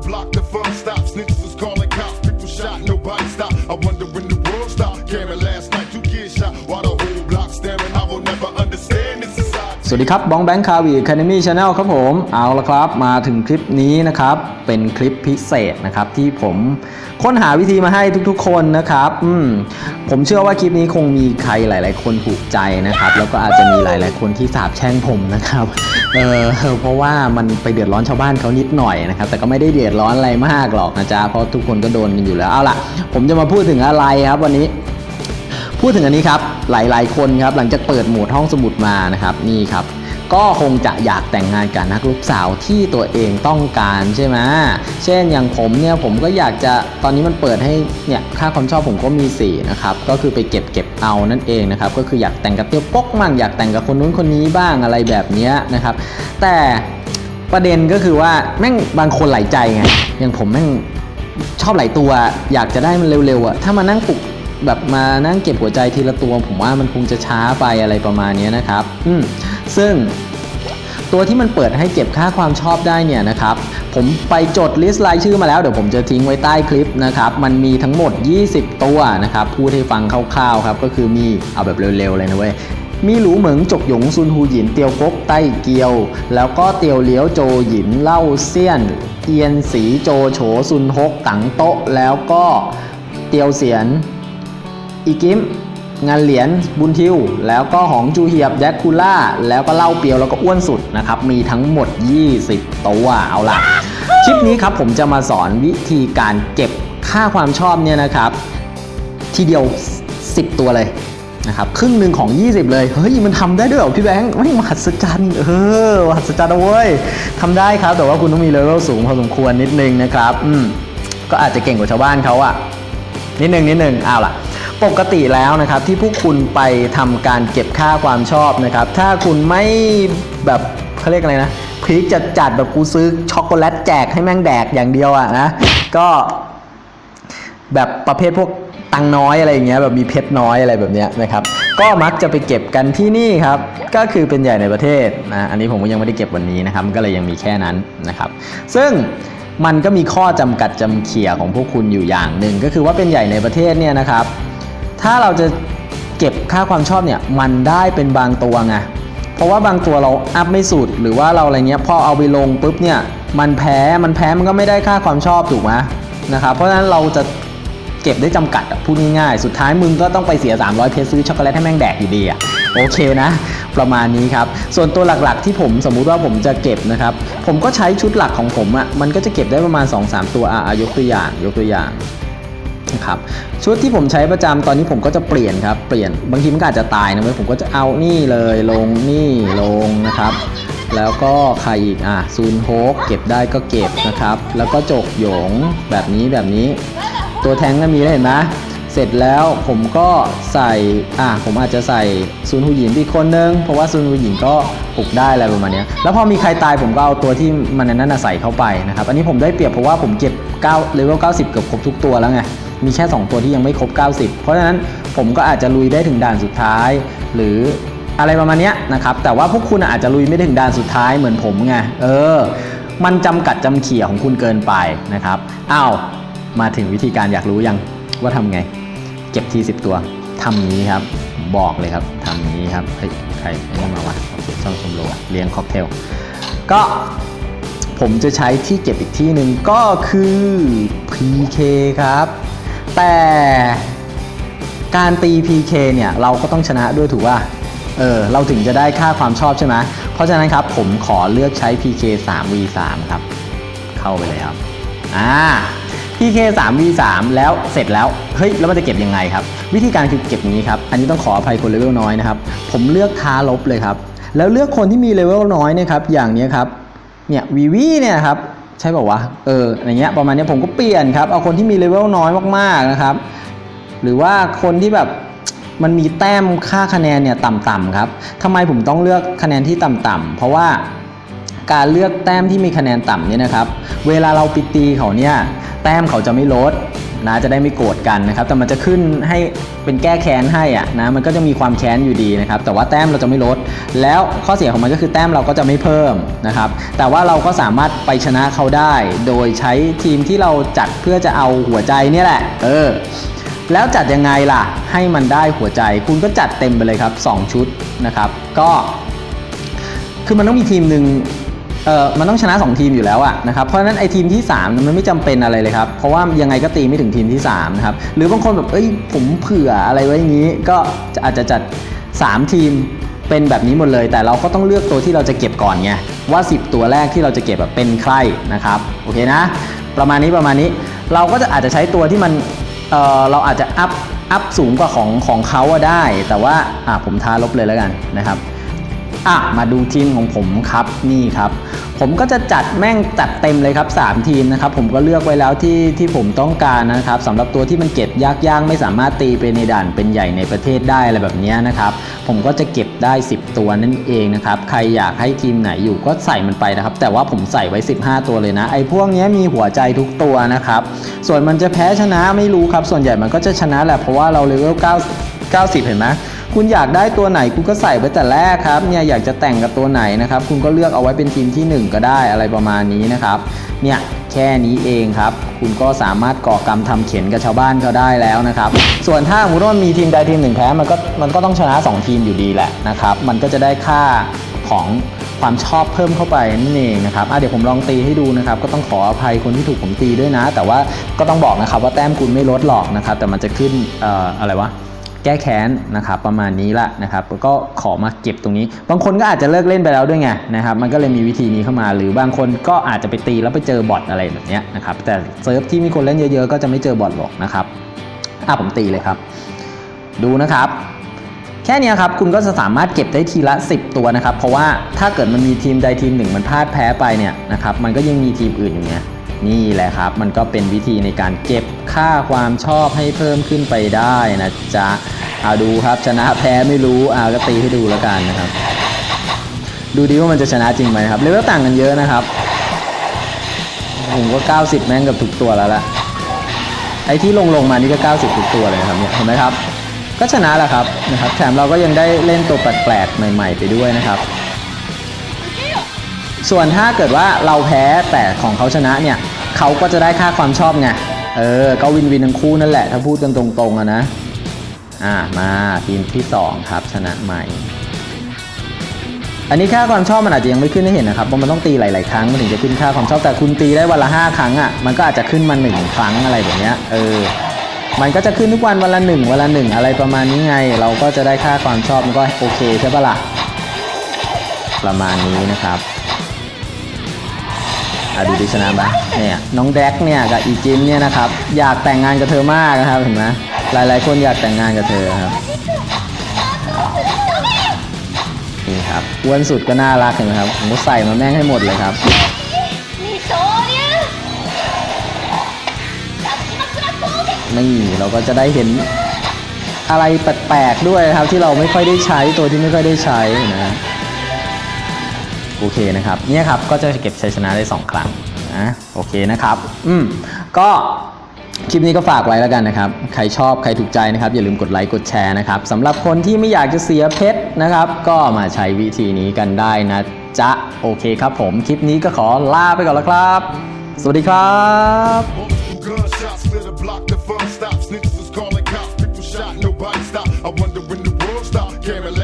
block, สวัสดีครับบองแบงค์คาวีแค n มี่ชาแนลครับผมเอาละครับ มาถึงคลิปนี้นะครับ เป็นคลิปพิเศษนะครับ ที่ผมค้นหาวิธีมาให้ทุกๆ คนนะครับอืมผมเชื่อว่าคลิปนี้คงมีใครหลาย ๆ คนถูกใจนะครับ แล้วก็อาจจะมีหลาย ๆ คนที่สาบแช่งผมนะครับเออเพราะว่ามันไปเดือดร้อนชาวบ้านเขานิดหน่อยนะครับ แต่ก็ไม่ได้เดือดร้อนอะไรมากหรอกนะจ๊ะเพราะทุกคนก็โดนกันอยู่แล้วเอาล่ะ ผมจะมาพูดถึงอะไรครับวันนี้ พูดถึงอันนี้ครับหลาย ๆ คนครับหลังจากเปิดโหมดห้องสมุดมานะครับนี่ครับก็คงจะอยากแต่งงานกับนักลูกสาวที่ตัวเองต้องการใช่ไหมเช่นอย่างผมเนี่ยผมก็อยากจะตอนนี้มันเปิดให้เนี่ยค่าความชอบผมก็มี4นะครับก็คือไปเก็บเก็บเอานั่นเองนะครับก็คืออยากแต่งกับเตียวปกมั่งอยากแต่งกับคนนู้นคนนี้บ้างอะไรแบบเนี้ยนะครับแต่ประเด็นก็คือว่าแม่งบางคนหลายใจไงอย่างผมแม่งชอบหลายตัวอยากจะได้มันเร็วๆอะถ้ามานั่งปลุก แบบมานั่งเก็บหัวใจทีละตัว ผมว่ามันคงจะช้าไปอะไรประมาณนี้นะครับ อืมซึ่งตัวที่มันเปิดให้เก็บค่าความชอบได้เนี่ยนะครับ ผมไปจดลิสต์รายชื่อมาแล้วเดี๋ยวผมจะทิ้งไว้ใต้คลิปนะครับ มันมีทั้งหมด 20 ตัวนะครับ พูดให้ฟังคร่าวๆครับ ก็คือมีเอาแบบเร็วๆเลยนะเว้ย มีหลูเหมิงจกหยงซุนฮูหยินเตียวกกไต้เกียว แล้วก็เตียวเลี้ยวโจหยินเล่าเซียนเอียนสีโจโฉซุนฮกตังโตะแล้วก็เตียวเสียน อีกิม งานเหรียญบุญทิว แล้วก็หองจูเหียบแดกคูล่า แล้วก็เล่าเปียวแล้วก็อ้วนสุดนะครับ มีทั้งหมด 20 ตัวเอาล่ะ คลิปนี้ครับผมจะมาสอนวิธีการเก็บค่าความชอบเนี่ยนะครับ ทีเดียว 10 ตัวเลยนะครับครึ่งหนึ่งของ 20 เลย เฮ้ย มันทำได้ด้วยเหรอพี่แบงค์ไม่มหัศจรรย์เออมหัศจรรย์นะเว้ยทำได้ครับ แต่ว่าคุณต้องมีเลเวลสูงพอสมควรนิดนึงนะครับ อืมก็อาจจะเก่งกว่าชาวบ้านเขาอะนิดนึงนิดนึงเอาล่ะ ปกติแล้วนะครับที่พวกคุณไปทำการเก็บค่าความชอบนะครับ ถ้าคุณไม่แบบเขาเรียกอะไรนะพริกจัดจัดแบบกูซื้อช็อกโกแลตแจกให้แม่งแดกอย่างเดียวอะนะก็แบบประเภทพวกตังน้อยอะไรอย่างเงี้ยแบบมีเพชรน้อยอะไรแบบเนี้ยนะครับ ก็มักจะไปเก็บกันที่นี่ครับ ก็คือเป็นใหญ่ในประเทศนะอันนี้ผมก็ยังไม่ได้เก็บวันนี้นะครับก็เลยยังมีแค่นั้นนะครับ ซึ่งมันก็มีข้อจำกัดจำเขี่ยของพวกคุณอยู่อย่างหนึ่งก็คือว่าเป็นใหญ่ในประเทศเนี่ยนะครับ ถ้าเราจะเก็บค่าความชอบเนี่ยมันได้เป็นบางตัวไงเพราะว่าบางตัวเราอัพไม่สุด หรือว่าเราอะไรเงี้ยพอเอาไปลงปุ๊บเนี่ยมันแพ้มันแพ้มันก็ไม่ได้ค่าความชอบถูกไหมนะครับเพราะฉะนั้นเราจะเก็บได้จำกัดพูดง่ายๆ สุดท้ายมึงก็ต้องไปเสีย 300 เพชรซื้อช็อกโกแลตให้แม่งแดกอยู่ดีอะโอเคนะ ประมาณนี้ครับ ส่วนตัวหลักๆที่ผมสมมุติว่าผมจะเก็บนะครับ ผมก็ใช้ชุดหลักของผมอะมันก็จะเก็บได้ประมาณ 2-3 ตัวอะอะยกตัวอย่างยกตัวอย่าง นะครับชุดที่ผมใช้ประจำตอนนี้ผมก็จะเปลี่ยนครับเปลี่ยนบางทีมันก็อาจจะตายนะเว้ยผมก็จะเอานี่เลยลงนี่ลงนะครับ แล้วก็ใครอีกอะซูนโฮกเก็บได้ก็เก็บนะครับ แล้วก็จกหยงแบบนี้แบบนี้ ตัวแทงก็มีแล้เห็นไหมเสร็จแล้วผมก็ใส่อะผมอาจจะใส่ซูนฮูหยินอีกคนนึง เพราะว่าซูนฮูหยินก็ปลุกได้อะไรประมาณเนี้ยแล้วพอมีใครตายผมก็เอาตัวที่มันอันนั้นนะใส่เข้าไปนะครับ อันนี้ผมได้เปรียบเพราะว่าผมเก็บ9เลเวล90 เกือบครบทุกตัวแล้วไง มีแค่ 2 ตัวที่ยังไม่ครบ 90 เพราะฉะนั้นผมก็อาจจะลุยได้ถึงด่านสุดท้าย หรืออะไรประมาณนี้นะครับ แต่ว่าพวกคุณอาจจะลุยไม่ถึงด่านสุดท้ายเหมือนผมไง เออ มันจำกัดจำเขี่ยของคุณเกินไปนะครับ อ้าว มาถึงวิธีการอยากรู้ยังว่าทำไง เก็บที 10 ตัวทำนี้ครับ บอกเลยครับทำนี้ครับ เฮ้ย ใครไม่มาวะโอเคช่องชมโลเลี้ยงค็อกเทล ก็ผมจะใช้ที่เก็บอีกที่หนึ่งก็คือ PK ครับ แต่การตี PK เนี่ยเราก็ต้องชนะด้วยถูกป่ะ เออเราถึงจะได้ค่าความชอบใช่ไหม เพราะฉะนั้นครับผมขอเลือกใช้ PK 3 v 3ครับ เข้าไปเลยครับ อ่า PK 3 v 3แล้วเสร็จแล้ว เฮ้ย แล้วมันจะเก็บยังไงครับ วิธีการคือเก็บนี้ครับ อันนี้ต้องขออภัยคนเลเวลน้อยนะครับ ผมเลือกท้าลบเลยครับ แล้วเลือกคนที่มีเลเวลน้อยเนะครับ อย่างนี้ครับ เนี่ยวีวีเนี่ยครับ ใช่ป่าวะเอออย่างเงี้ยประมาณนี้ผมก็เปลี่ยนครับเอาคนที่มีเลเวลน้อยมากๆนะครับ หรือว่าคนที่แบบมันมีแต้มค่าคะแนนเนี่ยต่ำๆครับทำไมผมต้องเลือกคะแนนที่ต่ำๆเพราะว่าการเลือกแต้มที่มีคะแนนต่ำเนี่ยนะครับ เวลาเราปิตีเขาเนี่ยแต้มเขาจะไม่ลด นะจะได้ไม่โกรธกันนะครับ แต่มันจะขึ้นให้เป็นแก้แค้นให้อะนะมันก็จะมีความแค้นอยู่ดีนะครับ แต่ว่าแต้มเราจะไม่ลด แล้วข้อเสียของมันก็คือแต้มเราก็จะไม่เพิ่มนะครับ แต่ว่าเราก็สามารถไปชนะเขาได้ โดยใช้ทีมที่เราจัดเพื่อจะเอาหัวใจนี่แหละ เออ แล้วจัดยังไงล่ะ ให้มันได้หัวใจ คุณก็จัดเต็มไปเลยครับ 2 ชุดนะครับ ก็คือมันต้องมีทีมหนึ่ง เออมันต้องชนะ 2 ทีมอยู่แล้วอะนะครับเพราะฉะนั้นไอ้ทีมที่3มันไม่จำเป็นอะไรเลยครับเพราะว่ายังไงก็ตีไม่ถึงทีมที่3นะครับหรือบางคนแบบเอ้ยผมเผื่ออะไรไว้อย่างนี้ ก็อาจจะจัด 3 ทีมเป็นแบบนี้หมดเลย แต่เราก็ต้องเลือกตัวที่เราจะเก็บก่อนไงว่า 10 ตัวแรกที่เราจะเก็บแบบเป็นใครนะครับโอเคนะ ประมาณนี้ประมาณนี้ เราก็จะอาจจะใช้ตัวที่มันเออเราอาจจะอัพอัพสูงกว่าของของเขาได้ แต่ว่าอะผมท้าลบเลยแล้วกันนะครับ อะมาดูทีมของผมครับนี่ครับ ผมก็จะจัดแม่งจัดเต็มเลยครับ 3 ทีมนะครับผมก็เลือกไว้แล้วที่ที่ผมต้องการนะครับสำหรับตัวที่มันเก็บยากๆ ไม่สามารถตีไปในด่านเป็นใหญ่ในประเทศได้อะไรแบบนี้นะครับผมก็จะเก็บได้ 10 ตัวนั่นเองนะครับใครอยากให้ทีมไหนอยู่ก็ใส่มันไปนะครับ แต่ว่าผมใส่ไว้ 15 ตัวเลยนะ ไอ้พวกนี้มีหัวใจทุกตัวนะครับส่วนมันจะแพ้ชนะไม่รู้ครับ ส่วนใหญ่มันก็จะชนะแหละเพราะว่าเราเลเวล9 90 เห็นไหม คุณอยากได้ตัวไหนคุณก็ใส่ไว้แต่แรกครับเนี่ยอยากจะแต่งกับตัวไหนนะครับ คุณก็เลือกเอาไว้เป็นทีมทีหนึ่1 ก็ได้อะไรประมาณนี้นะครับเนี่ยแค่นี้เองครับ คุณก็สามารถก่อกรรมทำเข็นกับชาวบ้านเขาได้แล้วนะครับ ส่วนถ้าสมมติว่ามีทีมใดทีมหนึ่งแพ้มันก็มันก็ต้องชนะ 2 ทีมอยู่ดีแหละนะครับ มันก็จะได้ค่าของความชอบเพิ่มเข้าไปนั่นเองนะครับอะเดี๋ยวผมลองตีให้ดูนะครับ ก็ต้องขออภัยคนที่ถูกผมตีด้วยนะ แต่ว่าก็ต้องบอกนะครับว่าแต้มคุณไม่ลดหรอกนะครับ แต่มันจะขึ้นเอ่ออะไรวะ แก้แค้นนะครับประมาณนี้ละนะครับแล้วก็ขอมาเก็บตรงนี้ บางคนก็อาจจะเลิกเล่นไปแล้วด้วยไงนะครับมันก็เลยมีวิธีนี้เข้ามา หรือบางคนก็อาจจะไปตีแล้วไปเจอบอทอะไรแบบนี้นะครับแต่เซิร์ฟที่มีคนเล่นเยอะๆ ก็จะไม่เจอบอทหรอกนะครับอะผมตีเลยครับ ดูนะครับแค่นี้ครับคุณก็จะสามารถเก็บได้ทีละ 10 ตัวนะครับ เพราะว่าถ้าเกิดมันมีทีมใดทีมหนึ่งมันพลาดแพ้ไปเนี่ยนะครับมันก็ยังมีทีมอื่นอยู่เนี่ย นี่แหละครับ มันก็เป็นวิธีในการเก็บค่าความชอบให้เพิ่มขึ้นไปได้นะจ๊ะเอาดูครับชนะแพ้ไม่รู้เอาก็ตีให้ดูแล้วกันนะครับ ดูดิว่ามันจะชนะจริงไหมครับเลเวลต่างกันเยอะนะครับผมก็ 90 แม่งกับทุกตัวแล้วล่ะไอ้ที่ลงลงมานี่ก็ 90 ทุกตัวเลยครับเนี่ยเห็นไหมครับ ก็ชนะแล้วครับนะครับ แถมเราก็ยังได้เล่นตัวแปลกๆใหม่ ๆ ไปด้วยนะครับ ส่วนถ้าเกิดว่าเราแพ้แต่ของเขาชนะเนี่ยเขาก็จะได้ค่าความชอบไง เออ ก็วินวินทั้งคู่นั่นแหละ ถ้าพูดกันตรงๆอะนะ อ่า มาทีมที่สองครับชนะใหม่ อันนี้ค่าความชอบมันอาจจะยังไม่ขึ้นให้เห็นนะครับ เพราะมันต้องตีหลาย ๆ ครั้งมันถึงจะขึ้นค่าความชอบ แต่คุณตีได้วันละห้าครั้งอะ มันก็อาจจะขึ้นมาหนึ่งครั้งอะไรแบบเนี้ย เออ มันก็จะขึ้นทุกวันวันละหนึ่งวันละหนึ่งอะไรประมาณนี้ไง เราก็จะได้ค่าความชอบมันก็โอเคใช่ปะล่ะ ประมาณนี้นะครับ อะดูดิชนะปะเนี่ยน้องแดกเนี่ยกับอีจิมเนี่ยนะครับอยากแต่งงานกับเธอมากนะครับเห็นไหมหลายหลายคนอยากแต่งงานกับเธอครับนี่ครับวันสุดก็น่ารักเห็นไหมครับผมใส่มาแม่งให้หมดเลยครับนี่เราก็จะได้เห็นอะไรแปลกๆด้วยครับที่เราไม่ค่อยได้ใช้ตัวที่ไม่ค่อยได้ใช้นะ โอเคนะครับเนี่ยครับก็จะเก็บชัยชนะได้ 2 ครั้งนะโอเคนะครับอืมก็คลิปนี้ก็ฝากไว้แล้วกันนะครับ ใครชอบใครถูกใจนะครับ อย่าลืมกดไลค์กดแชร์นะครับสำหรับคนที่ไม่อยากจะเสียเพชรนะครับ ก็มาใช้วิธีนี้กันได้นะจ๊ะโอเคครับผม คลิปนี้ก็ขอลาไปก่อนแล้วครับ สวัสดีครับ I wonder when the world stopped. Cameron